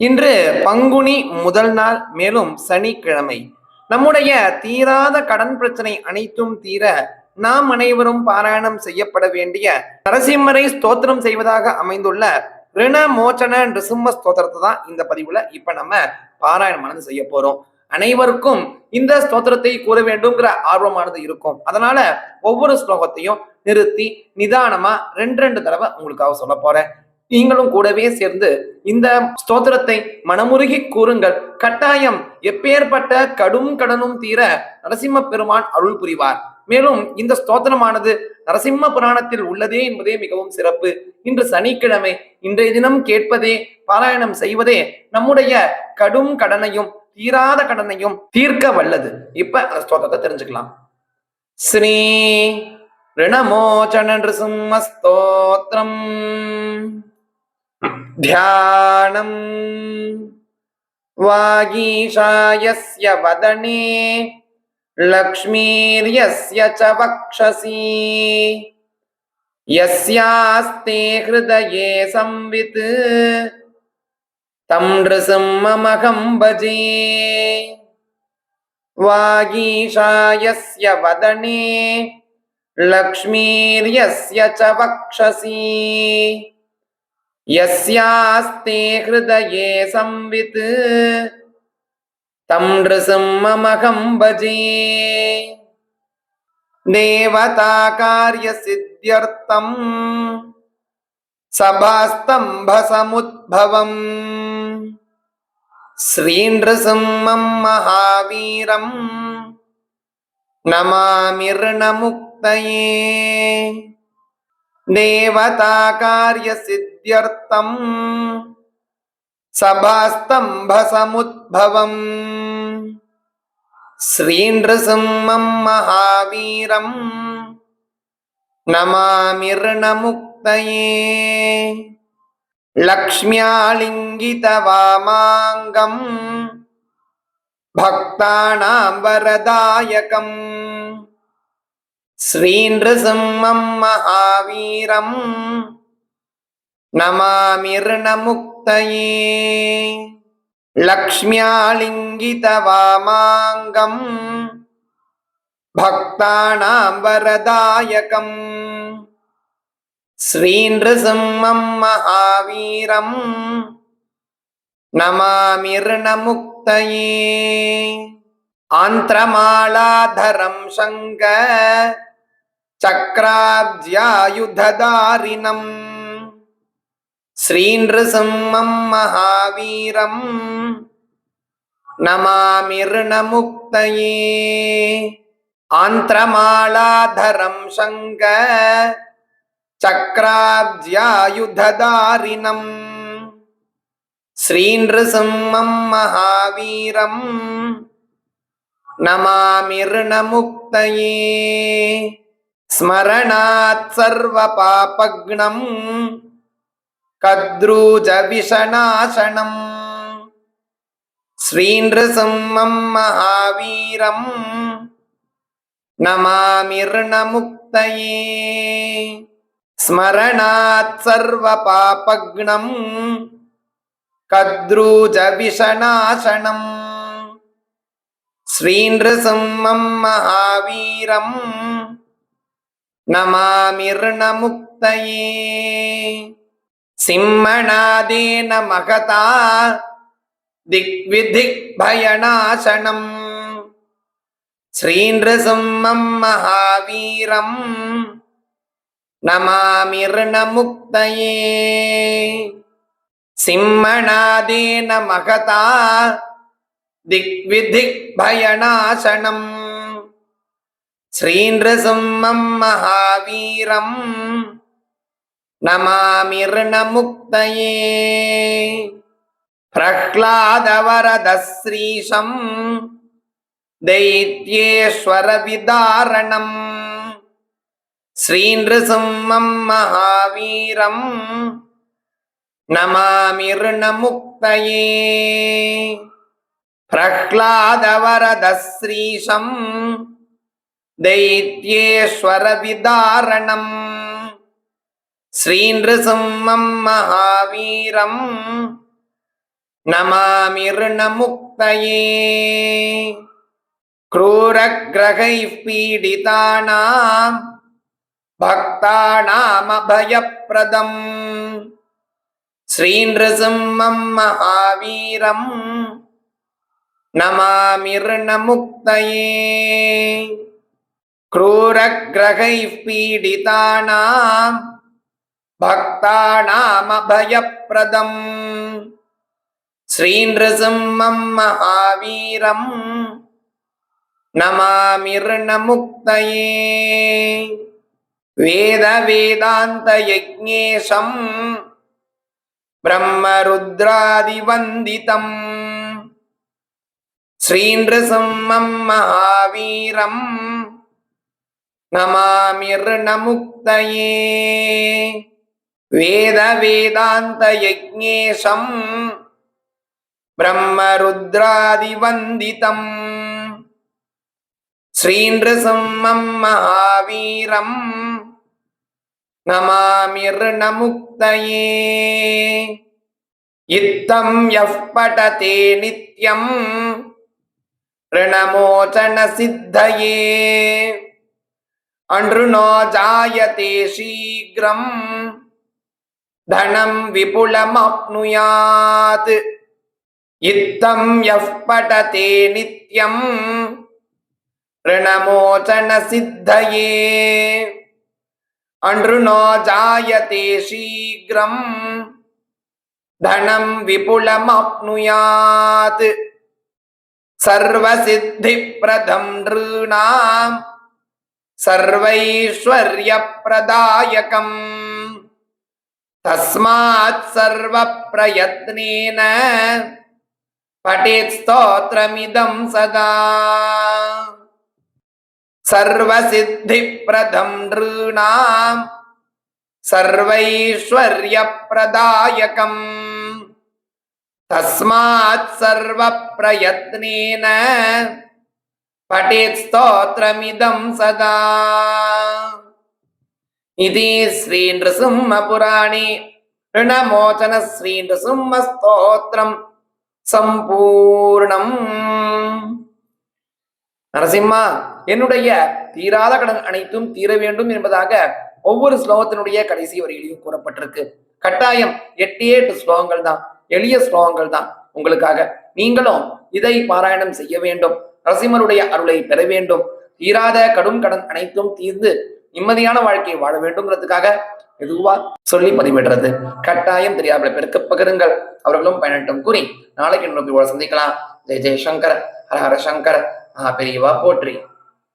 இன்று பங்குனி முதல் நாள் மேலும் சனிக்கிழமை. நம்முடைய தீராத கடன் பிரச்சனை அனைத்தும் தீர நாம் அனைவரும் பாராயணம் செய்யப்பட வேண்டிய நரசிம்மரை ஸ்தோத்திரம் செய்வதாக அமைந்துள்ள ரிண மோச்சன நிருசிம்ம ஸ்தோத்திரத்தை தான் இந்த பதிவுல இப்ப நம்ம பாராயணம் பாராயணமானது செய்ய போறோம். அனைவருக்கும் இந்த ஸ்தோத்திரத்தை கூற வேண்டும்ங்கிற ஆர்வமானது இருக்கும். அதனால ஒவ்வொரு ஸ்லோகத்தையும் நிறுத்தி நிதானமா ரெண்டு ரெண்டு தடவை உங்களுக்காக சொல்ல போறேன். நீங்களும் கூடவே சேர்ந்து இந்த ஸ்தோத்திரத்தை மனமுருகி கூறுங்கள். கட்டாயம் எப்பேற்பட்ட கடும் கடனும் தீர நரசிம்ம பெருமான் அருள் புரிவார். மேலும் இந்த ஸ்தோத்திரமானது நரசிம்ம புராணத்தில் உள்ளதே என்பதே மிகவும் சிறப்பு. இன்று சனிக்கிழமை இன்றைய தினம் கேட்பதே பாராயணம் செய்வதே நம்முடைய கடும் கடனையும் தீராத கடனையும் தீர்க்க வல்லது. இப்ப அந்த ஸ்தோத்திரத்தை தெரிஞ்சுக்கலாம். ஸ்ரீ ரிணமோச்சன ஸ்தோத்திரம். ध्यानम् वागीशायस्य वदने लक्ष्मीर्यस्य च वक्षसि। यस्यास्ते हृदये संवित् तं नृसिंहमहं भजे। वागीशायस्य वदने लक्ष्मीर्यस्य च वक्षसि यस्यास्ते हृदये संवित् तं नृसिंहमहं भजे देवताकार्यसिद्ध्यर्थम् सभास्तम्भसमुद्भवम् श्रीनृसिंहं महावीरम् नमामिर्णमुक्तये देवताकार्यसिद्ध्यर्थम् सभास्तम्भसमुद्भवम् श्रीनृसिंहं महावीरम् नमामिर्णमुक्तये लक्ष्म्यालिङ्गितवामाङ्गम् भक्तानां वरदायकम् श्रीनृसिंहं महावीरम् நமாமிர்ணமுக்தயே லக்ஷ்மியாலிங்கித வாமாங்கம் பக்தானாம் வரதாயகம் ஸ்ரீநிருசிம்மம் மகாவீரம் நமாமிர்ணமுக்தயே ஆந்திரமாலாதரம் சங்க சக்கராப்ஜாயுததாரிணம் श्रीनृसिंहं महावीरम् नमामिर्णमुक्तये आन्त्रमालाधरं शङ्क चक्राब्ज्यायुधदारिणम् श्रीनृसिंहं महावीरम् नमामिर्णमुक्तये स्मरणात् सर्वपापघ्नम् கத்ரூஜவிஷநாசனம் ஸ்ரீநசிம்மம் மகாவீரம் நமாமிர்ணமுக்தயே. ஸ்மரணாத் சர்வ பாபக்னம் கத்ரூஜவிஷநாசனம் ஸ்ரீநசிம்மம் மகாவீரம் நமாமிர்ணமுக்தயே. சிம்மநாதீன மகதா திக்விதிக் பயநாசனம் ஸ்ரீநிருசிம்மம் மகாவீரம் நமாமிர்ணமுக்தயே. சிம்மநாதீன மகதா திக்விதிக் பயநாசனம் ஸ்ரீநிருசிம்மம் மகாவீரம் नमामिर्णमुक्तये प्रह्लादवरदश्रीशम् दैत्येश्वरविदारणम् श्रीनृसिंहं महावीरम् नमामिर्णमुक्तये प्रह्लादवरदश्रीशम् दैत्येश्वरविदारणम् श्रीनृसिंहं महावीरम् नमामिर्नमुक्तये क्रूरग्रहैः पीडितानाम् भक्तानामभयप्रदम् श्रीनृसिंहं महावीरम् नमामिर्नमुक्तये क्रूरग्रहैः पीडितानाम् பக்தானாமபயப்பிரதம். ஸ்ரீநிருசிம்மம் மகாவீரம் நமாமிர்ணமுக்தயே வேத வேதாந்த யஜ்ஞேஷம் பிரம்மருத்ராதிவந்திதம். ஸ்ரீநிருசிம்மம் மகாவீரம் நமாமிர்ணமுக்தயே வேத வேதாந்த யஜ்ஞேசம் பிரம்மருத்ராதிவந்திதம். ஸ்ரீநசிம்மம் மகாவீரம் நமாமிர்ணமுக்தயே இத்தம் யஃப் படதே நித்யம் ரிணமோச்சன சித்தயே. அன்று நோ ஜாயதே சீக்கிரம் धनं विपुलमाप्नुयात् इत्थं यः पठते नित्यम् ऋणमोचनसिद्धये अनृणो जायते शीघ्रम् धनं विपुलमाप्नुयात् सर्वसिद्धिप्रदं नृणाम् सर्वैश्वर्यप्रदायकम् தஸ்மாத் சர்வ பிரயத்னேன படேத் ஸ்தோத்திரமிதம் சதா சர்வசித்தி பிரதம் நிருணாம் சர்வைஸ்வர்ய பிரதாயகம் தஸ்மாத் சர்வ பிரயத்னேன படேத் ஸ்தோத்திரமிதம் சதா इति श्रीनृसिंहपुराणे ऋणमोचन श्रीनृसिंहस्तोत्रं சம்பூர்ணம் நரசிம்மா என்னுடைய தீராத கடன் அனைத்தும் தீர வேண்டும் என்பதாக ஒவ்வொரு ஸ்லோகத்தினுடைய கடைசி வரியிலையும் கூறப்பட்டிருக்கு கட்டாயம் எட்டே எட்டு ஸ்லோகங்கள் தான் எளிய ஸ்லோகங்கள் தான் உங்களுக்காக நீங்களும் இதை பாராயணம் செய்ய வேண்டும் நரசிம்மருடைய அருளை பெற வேண்டும் தீராத கடும் கடன் அனைத்தும் தீர்ந்து நிம்மதியான வாழ்க்கையை வாழ வேண்டும்ங்கிறதுக்காக எதுவா சொல்லி பதிவிடுறது. கட்டாயம் தெரியாமல் பெருக்க பகிருங்கள். அவர்களும் பயனட்டும். கூறி நாளைக்கு இன்னொரு சந்திக்கலாம். ஜெய் ஜெய் சங்கர் ஹர ஹர சங்கர். பெரியவா போற்றி.